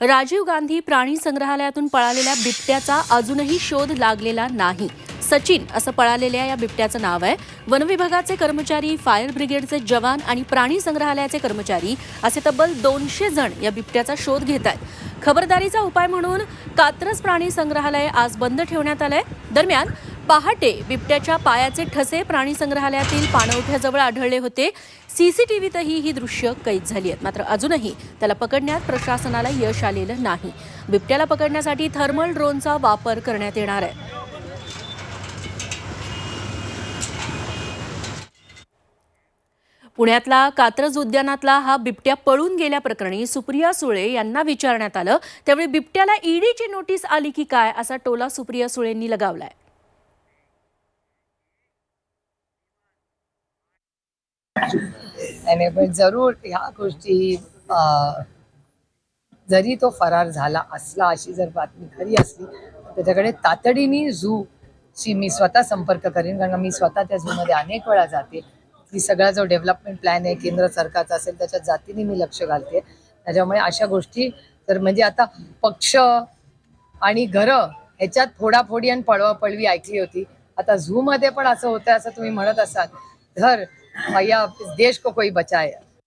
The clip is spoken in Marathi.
राजीव गांधी प्राणी संग्रहालयातून पळालेल्या बिबट्याचा अजूनही शोध लागलेला नाही. सचिन असं पळालेल्या या बिबट्याचं नाव आहे. वनविभागाचे कर्मचारी फायर ब्रिगेडचे जवान आणि प्राणी संग्रहालयाचे कर्मचारी असे तब्बल दोनशे जण या बिबट्याचा शोध घेत आहेत. खबरदारीचा उपाय म्हणून कात्रज प्राणी संग्रहालय आज बंद ठेवण्यात आलंय. दरम्यान पहाटे बिबट्याच्या पायाचे ठसे प्राणी संग्रहालयातील पाणवठ्याजवळ आढळले होते. सीसीटीव्हीतही ही दृश्य कैद झाली आहेत. मात्र अजूनही त्याला पकडण्यात प्रशासनाला यश आलेलं नाही. बिबट्याला पकडण्यासाठी थर्मल ड्रोनचा वापर करण्यात येणार आहे. पुण्यातला कात्रज उद्यानातला हा बिबट्या पळून गेल्याप्रकरणी सुप्रिया सुळे यांना विचारण्यात आलं. त्यावेळी बिबट्याला ईडीची नोटीस आली की काय असा टोला सुप्रिया सुळेंनी लगावलाय. आणि पण जरूर ह्या गोष्टी जरी तो फरार झाला असला अशी जर बातमी खरी असली त्याच्याकडे तातडीने झू शी मी स्वतः संपर्क करीन. कारण मी स्वतः त्या झू मध्ये अनेक वेळा जाते. की सगळा जो डेव्हलपमेंट प्लॅन आहे केंद्र सरकारचा असेल त्याच्या जातीने मी लक्ष घालते. त्याच्यामुळे अशा गोष्टी तर म्हणजे आता पक्ष आणि घरं ह्याच्यात फोडाफोडी आणि पळवापळवी ऐकली होती. आता झू मध्ये पण असं होतं असं तुम्ही म्हणत असाल. तर भैया इस देश को कोई बचाए